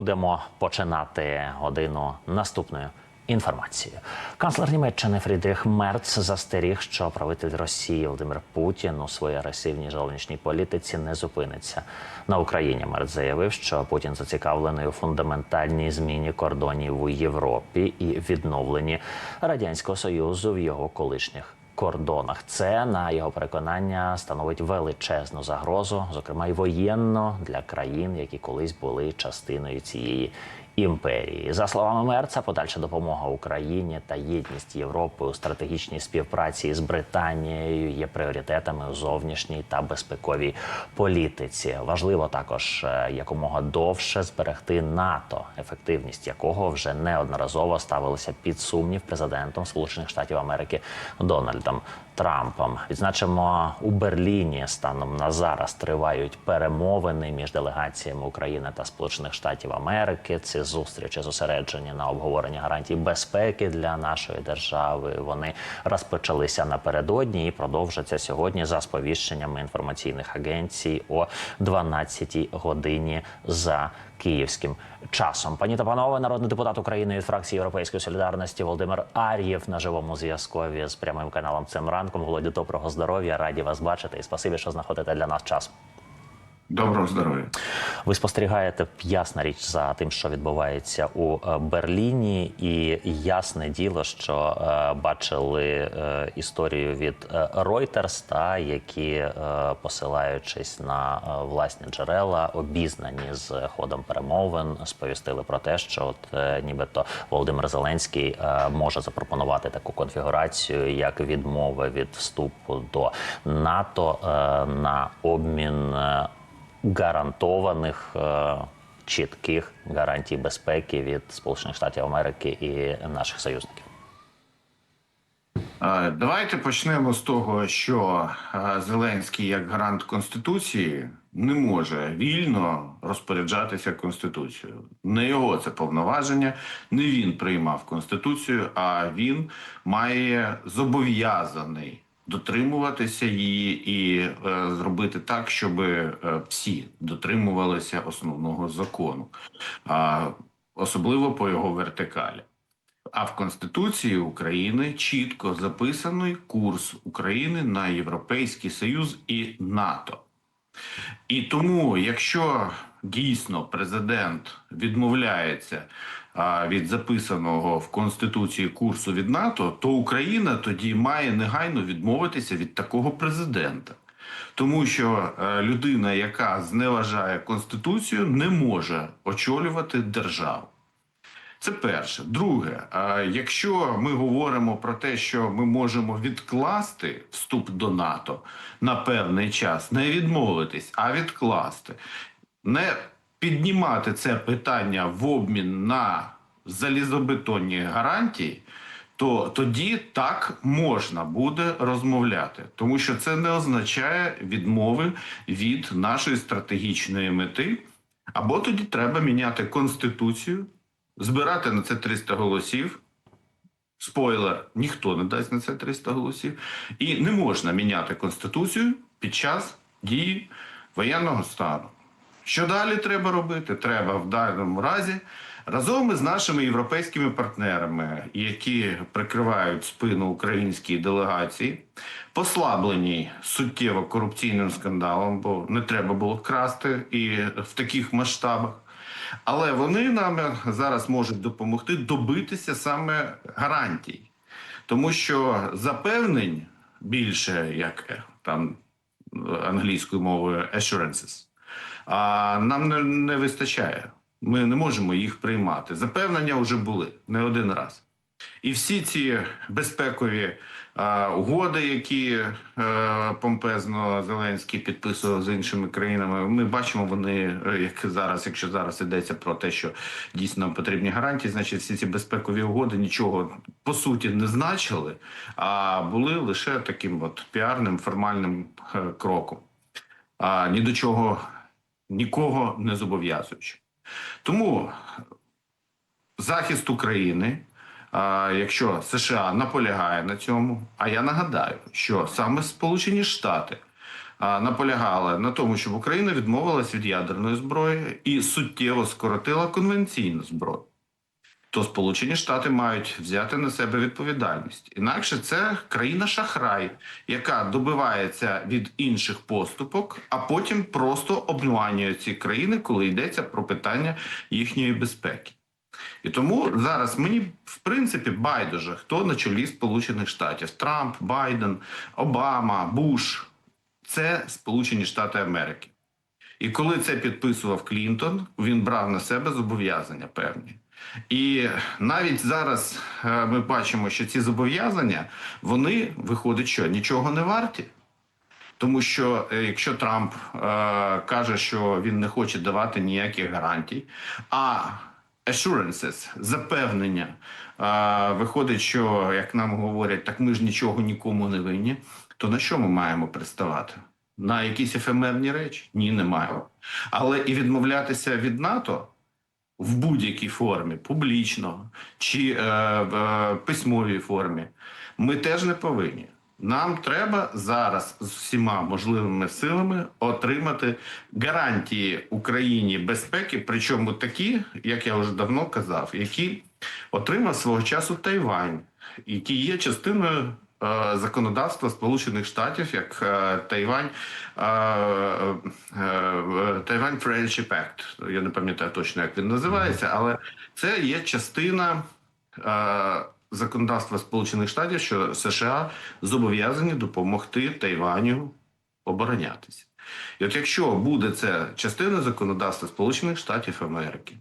Будемо починати годину наступною інформацією. Канцлер Німеччини Фрідріх Мерц застеріг, що правитель Росії Володимир Путін у своїй агресивній зовнішній політиці не зупиниться на Україні. Мерц заявив, що Путін зацікавлений у фундаментальній зміні кордонів у Європі і відновленні радянського союзу в його колишніх кордонах. Це на його переконання становить величезну загрозу, зокрема й воєнно для країн, які колись були частиною цієї імперії. За словами Мерца, подальша допомога Україні та єдність Європи у стратегічній співпраці з Британією є пріоритетами у зовнішній та безпековій політиці. Важливо також е, якомога довше зберегти НАТО, ефективність якого вже неодноразово ставилася під сумнів президентом Сполучених Штатів Америки Дональдом Трампом. Відзначимо у Берліні станом на зараз тривають перемовини між делегаціями України та Сполучених Штатів Америки. Ці зустрічі зосереджені на обговоренні гарантій безпеки для нашої держави. Вони розпочалися напередодні і продовжаться сьогодні за сповіщеннями інформаційних агенцій о 12 годині за київським часом. Пані та панове, народний депутат України від фракції Європейської солідарності Володимир Ар'єв на живому зв'язкові з прямим каналом цим ранком. Володі доброго здоров'я. Раді вас бачити і спасибі, що знаходите для нас час. Доброго здоров'я. Ви спостерігаєте ясна річ за тим, що відбувається у е, Берліні, і ясне діло, що е, бачили е, історію від е, Reuters, та які, е, посилаючись на е, власні джерела, обізнані з ходом перемовин, сповістили про те, що от е, нібито Володимир Зеленський е, може запропонувати таку конфігурацію, як відмови від вступу до НАТО е, на обмін. Гарантованих е, чітких гарантій безпеки від Сполучених Штатів Америки і наших союзників. Е, Давайте почнемо з того, що е, Зеленський, як гарант Конституції, не може вільно розпоряджатися Конституцією. Не його це повноваження, не він приймав Конституцію, а він має зобов'язаний дотримуватися її і е, зробити так, щоб е, всі дотримувалися основного закону, а особливо по його вертикалі. А в Конституції України чітко записаний курс України на Європейський Союз і НАТО. І тому, якщо дійсно президент відмовляється від записаного в Конституції курсу від НАТО, то Україна тоді має негайно відмовитися від такого президента. Тому що е, людина, яка зневажає Конституцію, не може очолювати державу. Це перше. Друге, якщо ми говоримо про те, що ми можемо відкласти вступ до НАТО на певний час, не відмовитись, а відкласти, не піднімати це питання в обмін на залізобетонні гарантії, то тоді так можна буде розмовляти, тому що це не означає відмови від нашої стратегічної мети. Або тоді треба міняти конституцію, збирати на це 300 голосів. Спойлер, ніхто не дасть на це 300 голосів. І не можна міняти конституцію під час дії воєнного стану. Що далі треба робити? Треба в даному разі разом із нашими європейськими партнерами, які прикривають спину українській делегації, послаблені суттєво корупційним скандалом, бо не треба було красти і в таких масштабах. Але вони нам зараз можуть допомогти добитися саме гарантій, тому що запевнень більше, як е, там англійською мовою assurances, а нам не, не вистачає. Ми не можемо їх приймати. Запевнення вже були не один раз. І всі ці безпекові а, угоди, які е, помпезно Зеленський підписував з іншими країнами, ми бачимо, вони е, як зараз, якщо зараз йдеться про те, що дійсно потрібні гарантії, значить всі ці безпекові угоди нічого по суті не значили, а були лише таким от піарним формальним е, кроком. А ні до чого нікого не зобов'язуючи. Тому захист України. Якщо США наполягає на цьому, а я нагадаю, що саме Сполучені Штати наполягали на тому, щоб Україна відмовилась від ядерної зброї і суттєво скоротила конвенційну зброю. То Сполучені Штати мають взяти на себе відповідальність. Інакше це країна шахрай, яка добивається від інших поступок, а потім просто обманює ці країни, коли йдеться про питання їхньої безпеки. І тому зараз мені в принципі байдуже, хто на чолі Сполучених Штатів: Трамп, Байден, Обама, Буш це Сполучені Штати Америки. І коли це підписував Клінтон, він брав на себе зобов'язання певні. І навіть зараз е, ми бачимо, що ці зобов'язання вони виходить, що нічого не варті. Тому що е, якщо Трамп е, каже, що він не хоче давати ніяких гарантій, а assurances, запевнення, е, виходить, що як нам говорять, так ми ж нічого нікому не винні, то на що ми маємо приставати? На якісь ефемерні речі? Ні, не маємо. Але і відмовлятися від НАТО в будь-якій формі, публічно чи е, е, письмовій формі, ми теж не повинні. Нам треба зараз з всіма можливими силами отримати гарантії Україні безпеки, причому такі, як я вже давно казав, які отримав свого часу Тайвань, які є частиною законодавства Сполучених Штатів, як е, Тайвань, е, е, е, Тайвань Friendship Act. Я не пам'ятаю точно, як він називається, але це є частина. е, Законодавства Сполучених Штатів, що США зобов'язані допомогти Тайваню оборонятися. І от якщо буде це частиною законодавства Сполучених Штатів Америки,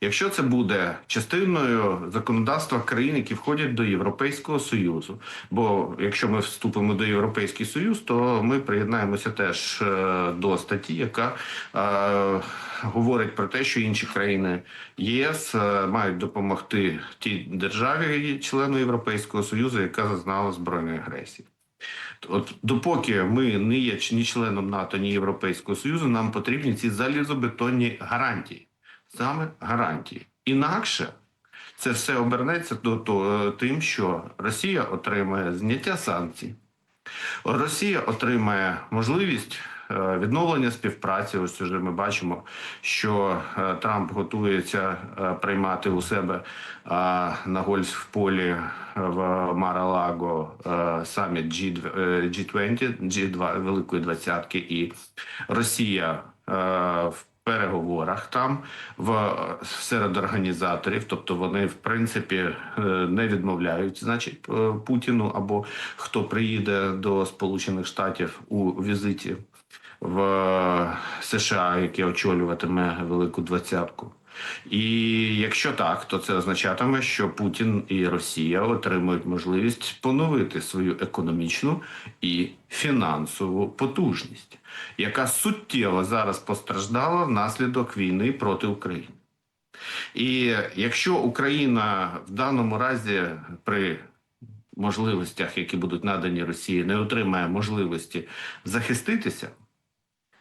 якщо це буде частиною законодавства країн, які входять до Європейського Союзу, бо якщо ми вступимо до Європейський Союз, то ми приєднаємося теж е, до статті, яка е, говорить про те, що інші країни ЄС е, мають допомогти тій державі, члену Європейського Союзу, яка зазнала збройної агресії. От допоки ми не є ні членом НАТО, ні Європейського Союзу, нам потрібні ці залізобетонні гарантії. Саме гарантії. Інакше це все обернеться до того, тим, що Росія отримає зняття санкцій, Росія отримає можливість е, відновлення співпраці. Ось вже ми бачимо, що е, Трамп готується е, приймати у себе на гольф-полі в Мара-Лаго е, саміт G- е, G20, G2, Великої Двадцятки, і Росія в переговорах там в серед організаторів, тобто вони в принципі е, не відмовляють, значить, е, Путіну або хто приїде до Сполучених Штатів у візиті в США, яке очолюватиме Велику Двадцятку. І якщо так, то це означатиме, що Путін і Росія отримують можливість поновити свою економічну і фінансову потужність, яка суттєво зараз постраждала внаслідок війни проти України. І якщо Україна в даному разі при можливостях, які будуть надані Росії, не отримає можливості захиститися,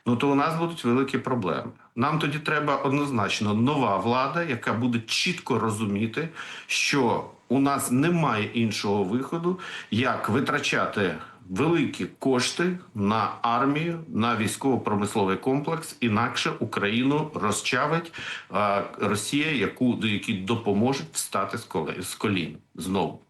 ну то у нас будуть великі проблеми. Нам тоді треба однозначно нова влада, яка буде чітко розуміти, що у нас немає іншого виходу, як витрачати великі кошти на армію, на військово-промисловий комплекс. Інакше Україну розчавить е, Росія, яку до якій допоможуть встати з колін знову.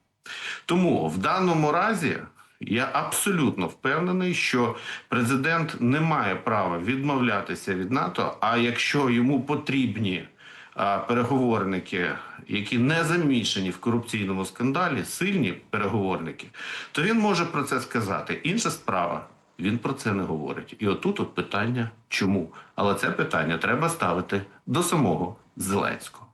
Тому в даному разі я абсолютно впевнений, що президент не має права відмовлятися від НАТО. А якщо йому потрібні переговорники, які не замішані в корупційному скандалі, сильні переговорники, то він може про це сказати. Інша справа. Він про це не говорить. І отут от питання чому? Але це питання треба ставити до самого Зеленського.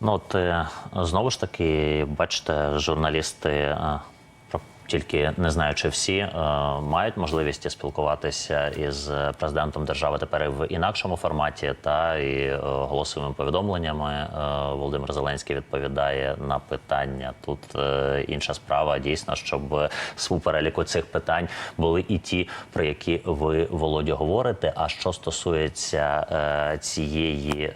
Ну, от е, знову ж таки, бачите, журналісти. Тільки не знаю, чи всі е, мають можливість спілкуватися із президентом держави тепер в інакшому форматі, та і е, голосовими повідомленнями. Е, Володимир Зеленський відповідає на питання. Тут інша справа дійсно, щоб в переліку цих питань були і ті, про які ви Володя говорите. А що стосується цієї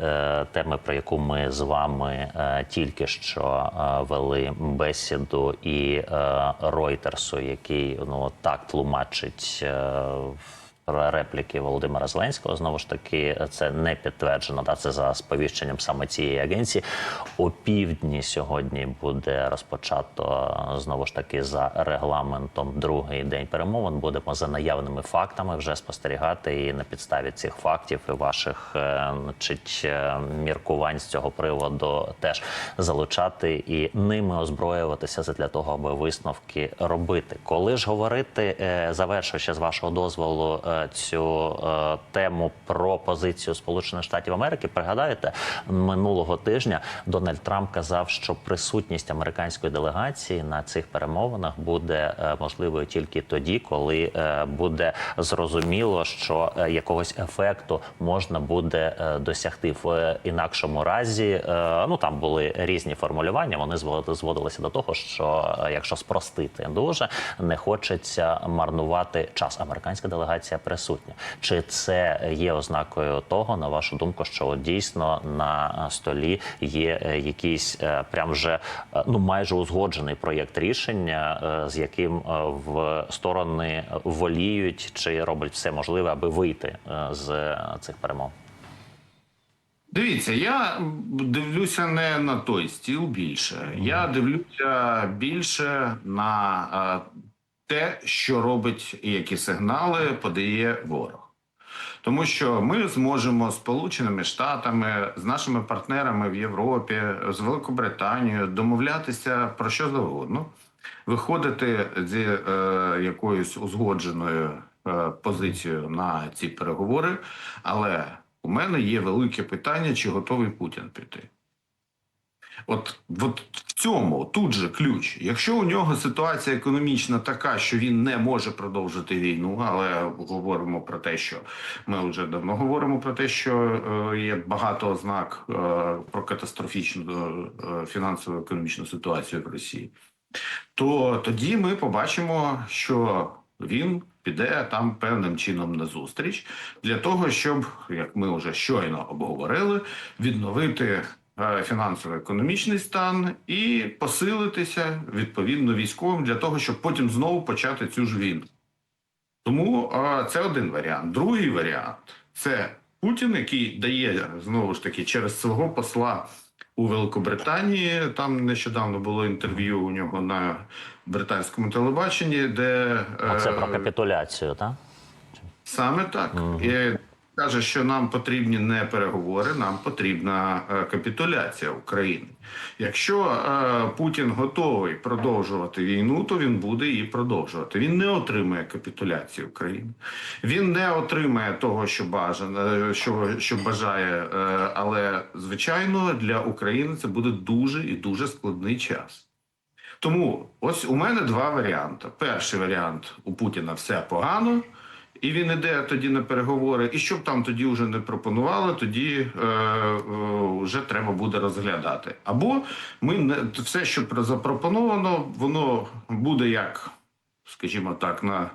теми, про яку ми з вами тільки що вели бесіду, і Reuters Ройтерсу, який ну так тлумачить. Е, репліки Володимира Зеленського знову ж таки це не підтверджено. Да, це за сповіщенням саме цієї агенції. О півдні сьогодні буде розпочато е, знову ж таки за регламентом другий день перемовин. Будемо за наявними фактами вже спостерігати і на підставі цих фактів і ваших е, значить, е, міркувань з цього приводу теж залучати і ними озброюватися для того, аби висновки робити. Коли ж говорити, е, завершуючи з вашого дозволу е, цю е, тему про позицію Сполучених Штатів Америки, пригадаєте, минулого тижня Дональд Трамп казав, що присутність американської делегації на цих перемовинах буде е, можливою тільки тоді, коли е, буде зрозуміло, що якогось ефекту можна буде досягти в інакшому разі. Ну там були різні формулювання. Вони звод- зводилися до того, що якщо спростити дуже не хочеться марнувати час. Американська делегація присутня. Чи це є ознакою того, на вашу думку, що от дійсно на столі є е, якийсь е, прям вже е, ну майже узгоджений проєкт рішення, з яким в сторони воліють чи роблять все можливе, аби вийти з цих перемов? Дивіться, я дивлюся не на той стіл більше. Я дивлюся більше на те, що робить і які сигнали подає ворог. Тому що ми зможемо з Сполученими Штатами, з нашими партнерами в Європі, з Великобританією домовлятися про що завгодно, виходити з е, якоюсь узгодженою е, позицією на ці переговори. Але у мене є велике питання, чи готовий Путін піти. От, от в цьому тут же ключ. Якщо у нього ситуація економічна така, що він не може продовжити війну, але говоримо про те, що ми вже давно говоримо про те, що е, є багато ознак е, про катастрофічну е, фінансово-економічну ситуацію в Росії, то тоді ми побачимо, що він піде там певним чином на зустріч для того, щоб, як ми вже щойно обговорили, відновити фінансово-економічний стан і посилитися відповідно військовим для того, щоб потім знову почати цю ж війну. Тому е, це один варіант. Другий варіант це Путін, який дає знову ж таки через свого посла у Великобританії. Там нещодавно було інтерв'ю у нього на британському телебаченні, де е, Оце про капітуляцію, так? Саме так. І каже, що нам потрібні не переговори, нам потрібна е, капітуляція України. Якщо е, Путін готовий продовжувати війну, то він буде її продовжувати. Він не отримає капітуляції України. Він не отримає того, що бажано, що, що бажає. Е, але звичайно для України це буде дуже і дуже складний час. Тому ось у мене два варіанти. Перший варіант у Путіна все погано, і він іде тоді на переговори. І щоб там тоді вже не пропонували, тоді е, е, вже треба буде розглядати. Або ми не все, що запропоновано, воно буде як, скажімо так, на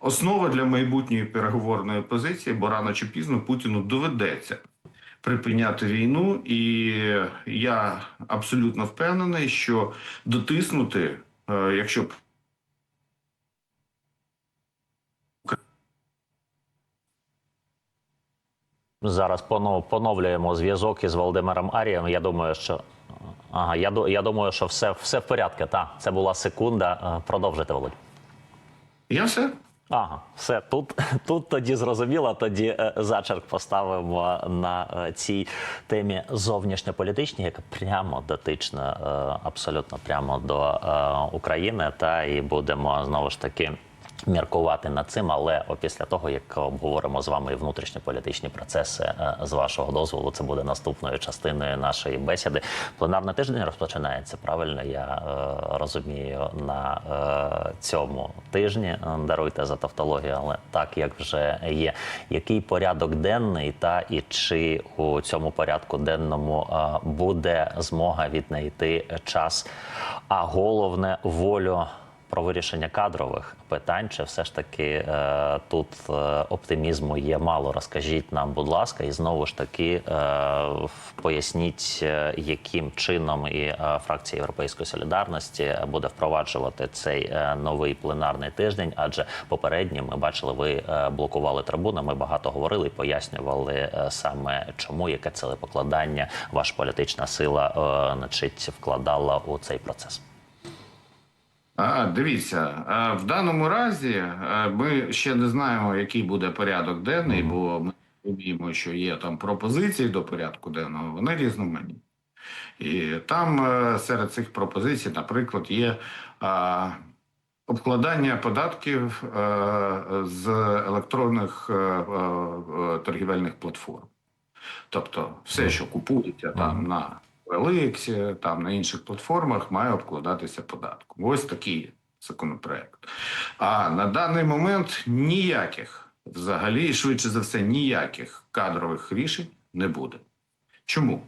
основа для майбутньої переговорної позиції, бо рано чи пізно Путіну доведеться припиняти війну, і я абсолютно впевнений, що дотиснути, е, якщо Зараз понов- поновлюємо зв'язок із Володимиром Арієм. Я думаю, що ага, я, я думаю, що все, все в порядку. Так, це була секунда. Е, Продовжуйте, Володь. я все. Ага, все тут, тут тоді зрозуміло. Тоді е, зачерк поставимо на е, цій темі зовнішньополітичній, яка прямо дотична, абсолютно прямо до України. Та і будемо знову ж таки. Міркувати над цим, але після того, як обговоримо з вами внутрішньополітичні процеси, е, з вашого дозволу, це буде наступною частиною нашої бесіди. Пленарний тиждень розпочинається. Правильно я е, розумію на е, цьому тижні. Даруйте за тавтологію, але так як вже є. Який порядок денний, та і чи у цьому порядку денному е, буде змога віднайти час, а головне волю про вирішення кадрових питань, чи все ж таки е, тут е, оптимізму є мало? Розкажіть нам, будь ласка, і знову ж таки е, поясніть, яким чином і фракція Європейської солідарності буде впроваджувати цей новий пленарний тиждень, адже попередньо ми бачили, ви блокували трибуну. Ми багато говорили і пояснювали саме чому, яке целепокладання ваша політична сила значить, вкладала у цей процес. А, дивіться, в даному разі ми ще не знаємо, який буде порядок денний, бо ми розуміємо, що є там пропозиції до порядку денного, вони різноманітні. І там е, серед цих пропозицій, наприклад, є обкладання податків е, з електронних е, торгівельних платформ. Тобто, все, що купується там на Еликсі, там на інших платформах, має обкладатися податком. Ось такий законопроект. А на даний момент ніяких, взагалі, швидше за все, ніяких кадрових рішень не буде. Чому?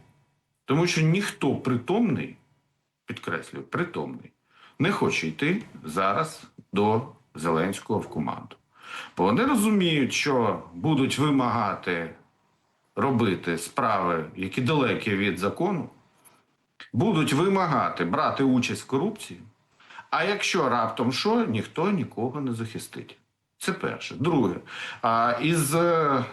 Тому що ніхто притомний, підкреслюю, притомний, не хоче йти зараз до Зеленського в команду. Бо вони розуміють, що будуть вимагати робити справи, які далекі від закону, будуть вимагати брати участь в корупції. А якщо раптом що, ніхто нікого не захистить. Це перше. Друге, а із е,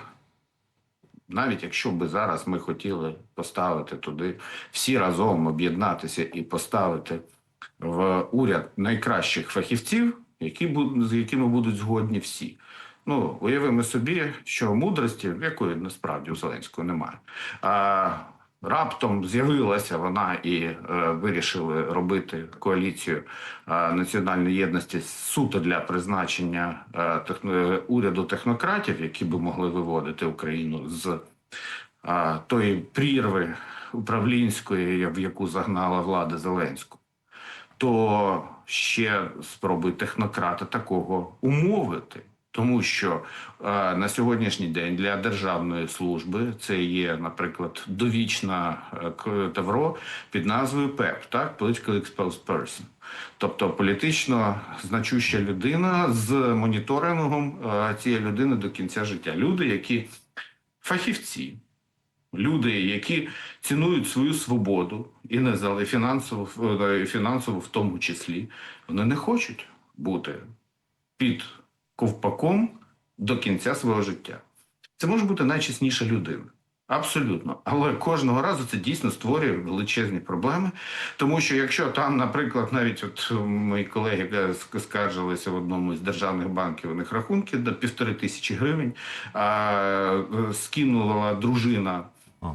навіть якщо би зараз ми хотіли поставити туди всі разом об'єднатися і поставити в уряд найкращих фахівців, які з якими будуть згодні всі. Ну, уявимо собі, що мудрості, якої насправді у Зеленського немає. А, раптом з'явилася вона і е, вирішили робити коаліцію е, національної єдності суто для призначення е, техно, уряду технократів, які би могли виводити Україну з е, тої прірви управлінської, в яку загнала влада Зеленського то ще спробуй технократи такого умовити. Тому що е, на сьогоднішній день для державної служби це є, наприклад, довічна е, тавро під назвою ПЕП, так Political Exposed Person. Тобто політично значуща людина з моніторингом е, цієї людини до кінця життя. Люди, які фахівці, люди, які цінують свою свободу і не фінансову, фінансову в тому числі, вони не хочуть бути під ковпаком до кінця свого життя. Це може бути найчесніша людина. Абсолютно, але кожного разу це дійсно створює величезні проблеми. Тому що якщо там, наприклад, навіть от мої колеги е, скаржилися в одному з державних банків, у них рахунки до півтори тисячі гривень, а е, скинула дружина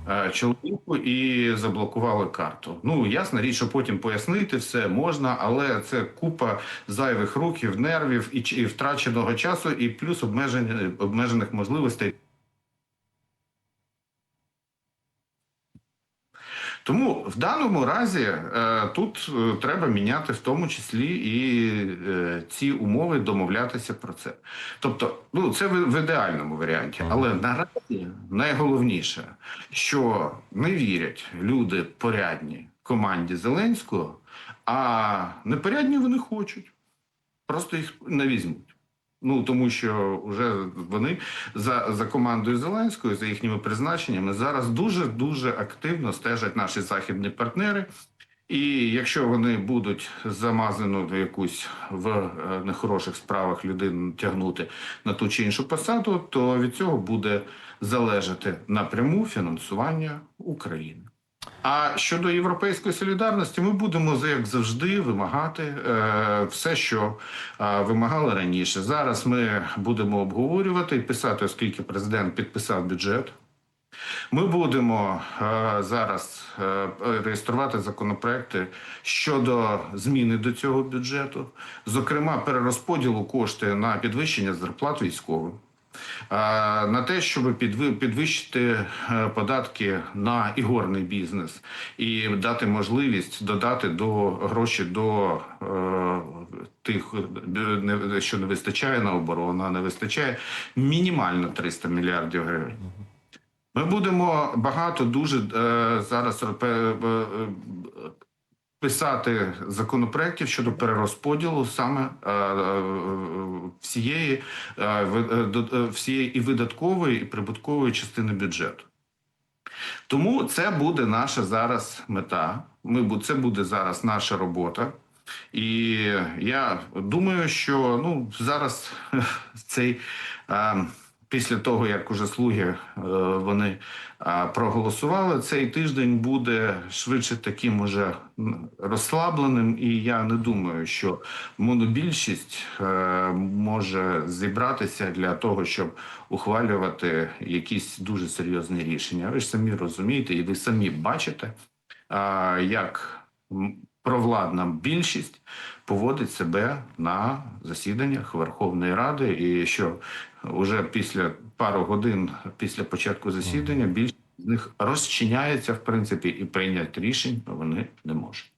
е, чоловіку і заблокували карту. Ну ясна річ, що потім пояснити все можна, але це купа зайвих років, нервів і, і втраченого часу, і плюс обмежених можливостей. Тому в даному разі е, тут е, треба міняти в тому числі і е, ці умови, домовлятися про це. Тобто, ну це в, в ідеальному варіанті, але наразі найголовніше, що не вірять люди порядні команді Зеленського, а непорядні вони хочуть. Просто їх не візьмуть. Ну тому що вже вони за, за командою Зеленської, за їхніми призначеннями, зараз дуже дуже активно стежать наші західні партнери. І якщо вони будуть замазану якусь в е, нехороших справах людину тягнути на ту чи іншу посаду, то від цього буде залежати напряму фінансування України. А щодо європейської солідарності, ми будемо як завжди вимагати е, все, що е, вимагали раніше. Зараз ми будемо обговорювати і писати, оскільки президент підписав бюджет. Ми будемо е, зараз е, реєструвати законопроекти щодо зміни до цього бюджету, зокрема перерозподілу коштів на підвищення зарплат військовим. Е, На те, щоб підвищити е, податки на ігорний бізнес і дати можливість додати до гроші до е, тих, що не вистачає на оборону, а не вистачає мінімально 300 мільярдів гривень. Ми будемо багато дуже зараз писати законопроєктів щодо перерозподілу саме е, е, всієї, е, всієї і видаткової, і прибуткової частини бюджету. Тому це буде наша зараз мета. Ми це буде зараз наша робота. І я думаю, що ну зараз цей після того, як уже слуги е, вони е, проголосували, цей тиждень буде швидше таким уже розслабленим. І я не думаю, що монобільшість е, може зібратися для того, щоб ухвалювати якісь дуже серйозні рішення. Ви ж самі розумієте, і ви самі бачите, як провладна більшість поводить себе на засіданнях Верховної Ради, і що вже після пару годин після початку засідання більшість з них розчиняється в принципі і прийняти рішень вони не можуть.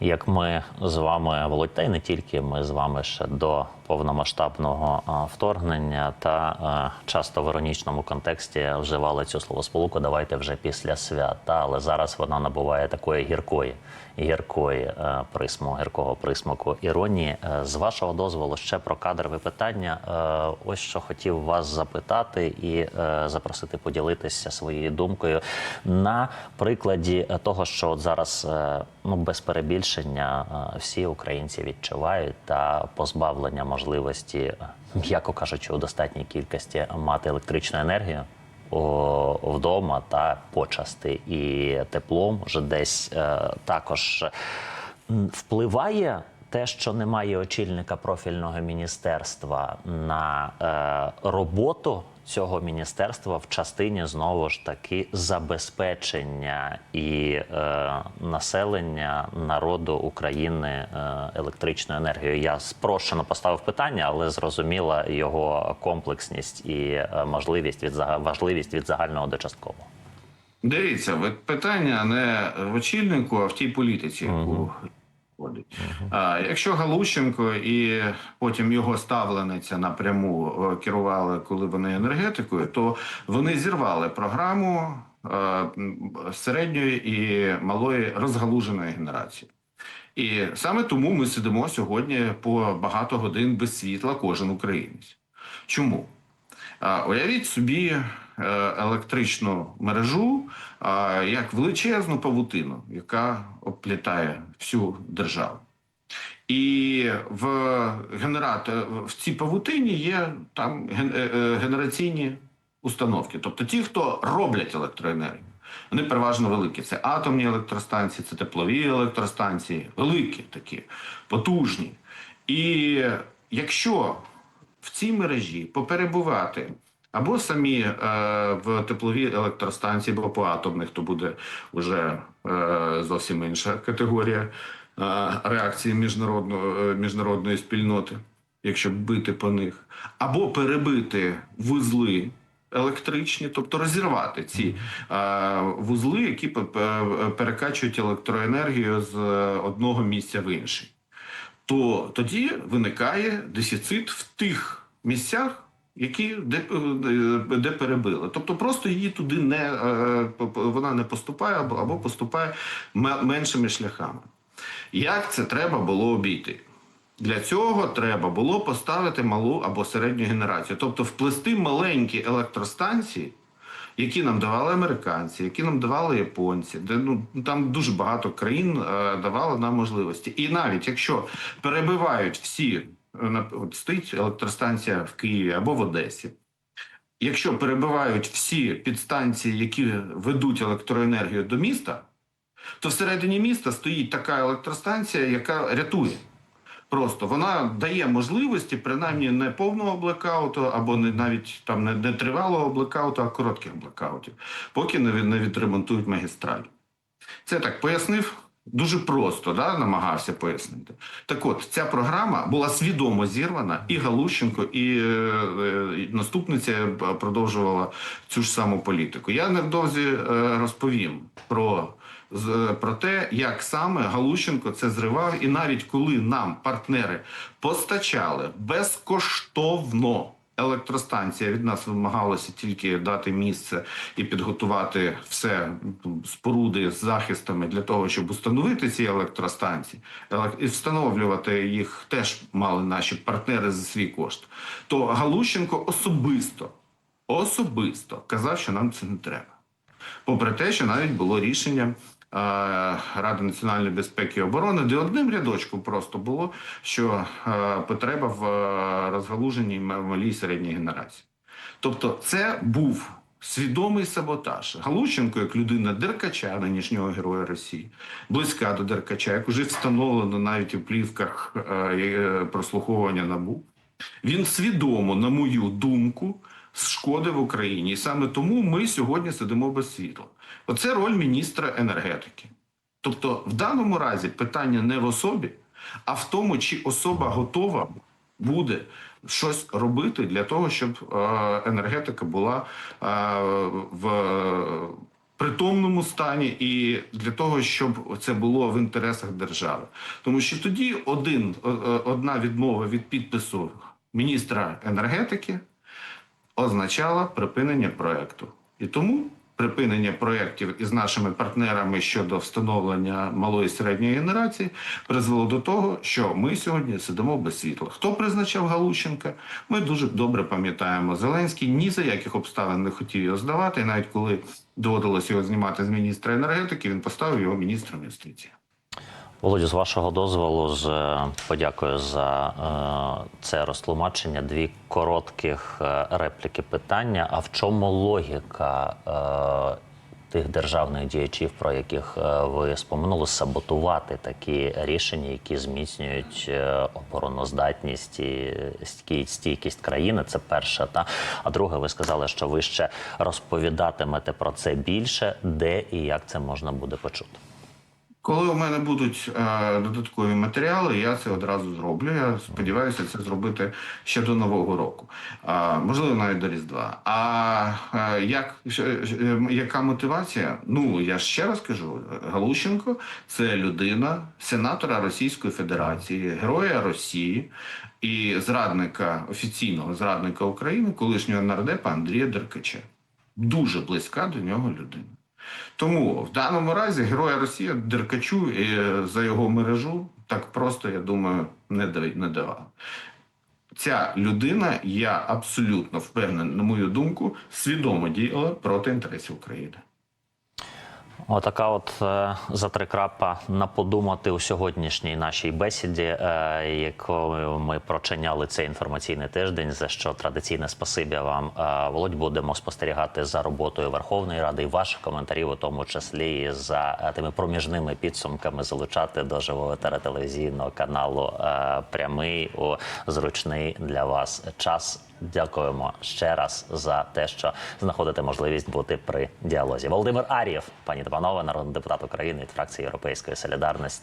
Як ми з вами, Володь, та й не тільки ми з вами ще до повномасштабного вторгнення та часто в іронічному контексті вживали цю словосполуку Давайте вже після свята, але зараз вона набуває такої гіркої, гіркої е, присму, гіркого присмаку іронії. Е, З вашого дозволу ще про кадрове питання. Е, Ось що хотів вас запитати і е, запросити поділитися своєю думкою на прикладі е, того, що от зараз е, ну без перебільшення е, всі українці відчувають та позбавлення можливості, е, м'яко кажучи, у достатній кількості мати електричну енергію. Вдома та почасти і теплом вже десь е, також впливає те, що немає очільника профільного міністерства на е, роботу цього міністерства в частині знову ж таки забезпечення і е, населення народу України е, електричною енергією. Я спрощено поставив питання, але зрозуміла його комплексність і е, можливість від важливість від загального до часткового. Дивіться, питання не в очільнику, а в тій політиці, яку входить. А якщо Галущенко і потім його ставлениця напряму е, керували, коли вони енергетикою, то вони зірвали програму е, середньої і малої розгалуженої генерації. І саме тому ми сидимо сьогодні по багато годин без світла, кожен українець. Чому? Уявіть собі електричну мережу як величезну павутину, яка оплітає всю державу. І в генерат... в цій павутині є там е, е, генераційні установки, тобто ті, хто роблять електроенергію. Вони переважно великі. Це атомні електростанції, це теплові електростанції, великі такі, потужні. І якщо в цій мережі поперебувати або самі е, в тепловій електростанції, або по атомних, то буде вже е, зовсім інша категорія е, реакції міжнародної, міжнародної спільноти, якщо бити по них, або перебити вузли. Електричні, тобто розірвати ці е, вузли, які пе- пе- перекачують електроенергію з е, одного місця в інший то тоді виникає дефіцит в тих місцях, які де, е, де перебили. Тобто просто її туди не е, вона не поступає або, поступає меншими шляхами. Як це треба було обійти? Для цього треба було поставити малу або середню генерацію, тобто вплести маленькі електростанції, які нам давали американці, які нам давали японці, де ну там дуже багато країн е, давали нам можливості. І навіть якщо перебивають всі, от стоїть електростанція в Києві або в Одесі. Якщо перебивають всі підстанції, які ведуть електроенергію до міста, то всередині міста стоїть така електростанція, яка рятує. Просто вона дає можливості, принаймні не повного блекауту, або не навіть там не, не тривалого блекауту, а коротких блекаутів, поки не, не відремонтують магістраль. Це так пояснив. Дуже просто да, намагався пояснити. Так от, ця програма була свідомо зірвана, і Галущенко, і, е, е, і наступниця продовжувала цю ж саму політику. Я невдовзі е, розповім про, про те, як саме Галущенко це зривав, і навіть коли нам партнери постачали безкоштовно електростанція. Від нас вимагалося тільки дати місце і підготувати все споруди з захистами для того, щоб установити ці електростанції. І встановлювати їх теж мали наші партнери за свій кошт. То Галущенко особисто, особисто казав, що нам це не треба. Попри те, що навіть було рішення Ради національної безпеки і оборони, де одним рядочком просто було, що е, потреба в е, розгалуженні малій середній генерації. Тобто, це був свідомий саботаж. Галущенко, як людина Деркача, нинішнього героя Росії, близька до Деркача, як уже встановлено навіть у плівках е, е, прослуховування НАБУ, він свідомо, на мою думку, шкодив Україні. І саме тому ми сьогодні сидимо без світла. Оце роль міністра енергетики. Тобто, в даному разі питання не в особі, а в тому, чи особа готова буде щось робити для того, щоб е, енергетика була е, в притомному стані і для того, щоб це було в інтересах держави. Тому що тоді один, о- одна відмова від підпису міністра енергетики означала припинення проекту. І тому припинення проєктів із нашими партнерами щодо встановлення малої і середньої генерації призвело до того, що ми сьогодні сидимо без світла. Хто призначав Галущенка? Ми дуже добре пам'ятаємо. Зеленський ні за яких обставин не хотів його здавати. І навіть коли доводилось його знімати з міністра енергетики, він поставив його міністром юстиції. Володю, з вашого дозволу, з е, подякую за е, це розтлумачення. Дві коротких е, репліки питання. А в чому логіка е, тих державних діячів, про яких е, ви споминули, саботувати такі рішення, які зміцнюють обороноздатність і стійкість країни? Це перше. Та а друге, ви сказали, що ви ще розповідатимете про це більше, де і як це можна буде почути. Коли у мене будуть е, додаткові матеріали, я це одразу зроблю. Я сподіваюся це зробити ще до нового року, а, можливо, навіть до Різдва. А е, як е, е, яка мотивація? Ну я ще раз кажу: Галущенко це людина, сенатора Російської Федерації, героя Росії і зрадника офіційного зрадника України, колишнього нардепа Андрія Деркача. Дуже близька до нього людина. Тому в даному разі героя Росії Деркачу е, за його мережу так просто, я думаю, не давала. Ця людина, я абсолютно впевнений, на мою думку, свідомо діяла проти інтересів України. Отака, от е, за три крапа на подумати у сьогоднішній нашій бесіді, е, якою ми прочиняли цей інформаційний тиждень. За що традиційне спасибі вам, Е, Володь. Будемо спостерігати за роботою Верховної Ради і ваших коментарів, у тому числі і за тими проміжними підсумками залучати до живого телевізійного каналу прямий у зручний для вас час. Дякуємо ще раз за те, що знаходите можливість бути при діалозі. Володимир Арієв, пані та панове, народний депутат України від фракції Європейської солідарності.